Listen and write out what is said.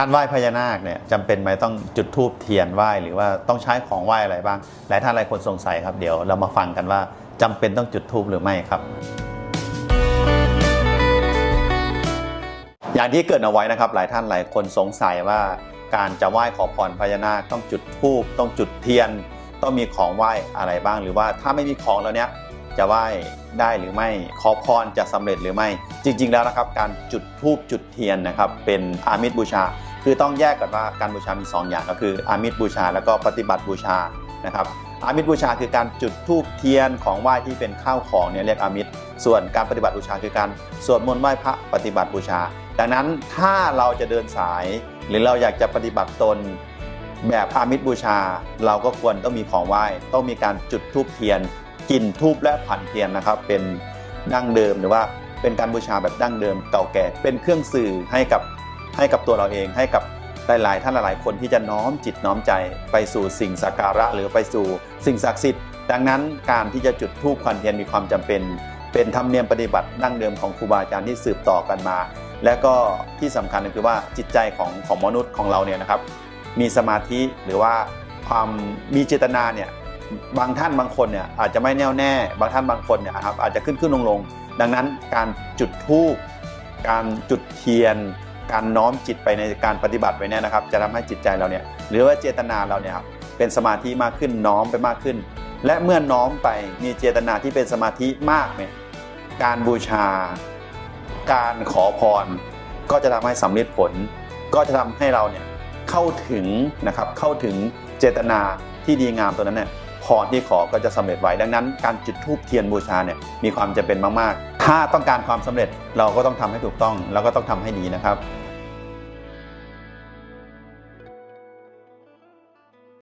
การไหว้พญานาคเนี่ยจำเป็นไหมต้องจุดธูปเทียนไหว้หรือว่าต้องใช้ของไหว้อะไรบ้าง หลายท่านหลายคนสงสัยครับเดี๋ยวเรามาฟังกันว่าจำเป็นต้องจุดธูปหรือไม่ครับ อย่างที่เกิดเอาไว้นะครับ หลายท่านหลายคนสงสัยว่าการจะไหว้ขอพรพญานาคต้องจุดธูปต้องจุดเทียน ต้องมีของไหว้อะไรบ้าง หรือว่าถ้าไม่มีของแล้วเนี้ย จะไหว้ได้หรือไม่ขอพรจะสำเร็จหรือไม่ จริง ๆ แล้วนะครับ การจุดธูปจุดเทียนนะครับ เป็นอามิตบูชา คือต้องแยกกันว่าการบูชามี 2 อย่างก็คือ อามิตบูชา แล้วก็ปฏิบัติบูชานะครับอามิตบูชาคือการจุดธูปเทียนของไหว้ที่เป็นข้าวของเนี่ยเรียกอามิตส่วนการปฏิบัติบูชาคือการสวดมนต์ไหว้พระปฏิบัติบูชา ดังนั้นถ้าเราจะเดินสาย หรือเราอยากจะปฏิบัติตนแบบอามิตบูชา เราก็ควรต้องมีของไหว้ ต้องมีการจุดธูปเทียน กินทูบและผันเทียนนะครับ เป็นดั้งเดิมหรือว่าเป็นการบูชาแบบดั้งเดิมเก่าแก่ เป็นเครื่องสื่อให้กับให้กับตัวเราเองให้กับหลายๆ ท่านหลายๆคนที่จะน้อมจิตน้อมใจไปสู่สิ่งสักการะหรือไปสู่สิ่งศักดิ์สิทธิ์ ดังนั้นการที่จะจุดธูปควันเทียนมีความจำเป็น เป็นธรรมเนียมปฏิบัติดั้งเดิมของครูบาอาจารย์ที่สืบต่อกันมา และก็ที่สำคัญก็คือว่าจิตใจของของมนุษย์ของเราเนี่ยนะครับ มีสมาธิหรือว่าความมีเจตนาเนี่ย บางท่านบางคนเนี่ยอาจจะไม่แน่วแน่ บางท่านบางคนเนี่ยครับอาจจะขึ้นขึ้นลงลงดังนั้นการจุดธูปการจุดเทียน การน้อมจิตไปในการปฏิบัติไปเนี่ยนะครับ จะทำให้จิตใจเราเนี่ยหรือว่าเจตนาเราเนี่ยครับเป็นสมาธิมากขึ้นน้อมไปมากขึ้น และเมื่อน้อมไปมีเจตนาที่เป็นสมาธิมากเนี่ยการบูชา การขอพร ก็จะทำให้สำเร็จผล ก็จะทำให้เราเนี่ยเข้าถึงนะครับเข้าถึงเจตนาที่ดีงามตัวนั้นเนี่ย พรที่ขอก็จะสำเร็จไว้ดังนั้น การจุดธูปเทียนบูชาเนี่ยมีความจำเป็นมากๆ ถ้าต้องการความสำเร็จเราก็ต้องทำให้ถูกต้อง แล้วก็ต้องทำให้ดีนะครับ